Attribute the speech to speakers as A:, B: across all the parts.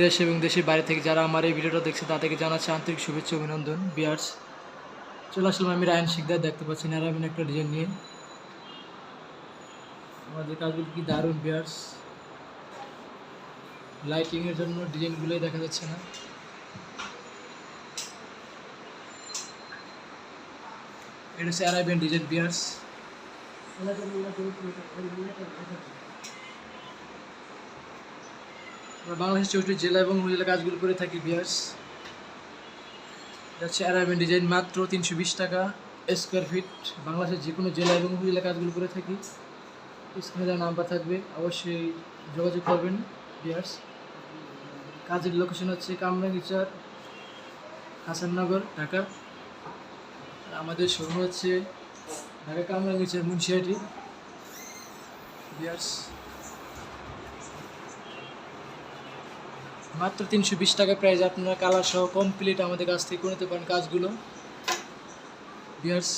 A: দেশ এবং দেশের বাইরে থেকে যারা আমার এই ভিডিওটা দেখছে, তাদেরকে জানাচ্ছি আন্তরিক শুভেচ্ছা অভিনন্দন। বিয়ার্স চলে আসলাম আমি রায়ন শিকদার, দেখতে পাচ্ছেন আরামিন একটা ডিজাইন নিয়ে। আমাদের কাজগুলো কি দারুণ বিয়ার্স লাইটিংয়ের জন্য ডিজাইনগুলোই দেখা যাচ্ছে না। এটা হচ্ছে অ্যারাবিয়ান ডিজাইন বিয়ার্স আমরা বাংলাদেশের চৌষট্টি জেলা এবং উপজেলা কাজগুলো করে থাকি বিয়ার্স এটা হচ্ছে অ্যারাবিয়ান ডিজাইন মাত্র তিনশো বিশ টাকা স্কোয়ার ফিট বাংলাদেশের যে কোনো জেলা এবং উপজেলা কাজগুলো করে থাকি। স্ক্রিনে দেওয়া নাম্বার থাকবে, অবশ্যই যোগাযোগ করবেন বিয়ার্স কাজের লোকেশন হচ্ছে কামরাঙ্গিচার হাসাননগর, ঢাকা। আমাদের শোরুম হচ্ছে ঢাকা কামরাঙ্গিচার মুন্সিয়াটি বিয়ার্স মাত্র তিনশো বিশ টাকা প্রাইস আপনারা কালার সহ কমপ্লিট আমাদের কাছ থেকে করে নিতে পারেন কাজগুলো। বিয়ার্স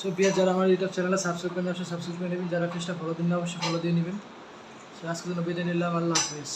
A: সো বিয়ার যারা আমার ইউটিউব চ্যানেলে সাবস্ক্রাইব করেন, অবশ্যই সাবস্ক্রাইব করে নেবেন। যারা পেজটা ফলো দিন না অবশ্যই ফলো দিয়ে নেবেন। আজকের জন্য বিদায় নিলাম আল্লাহ হাফিজ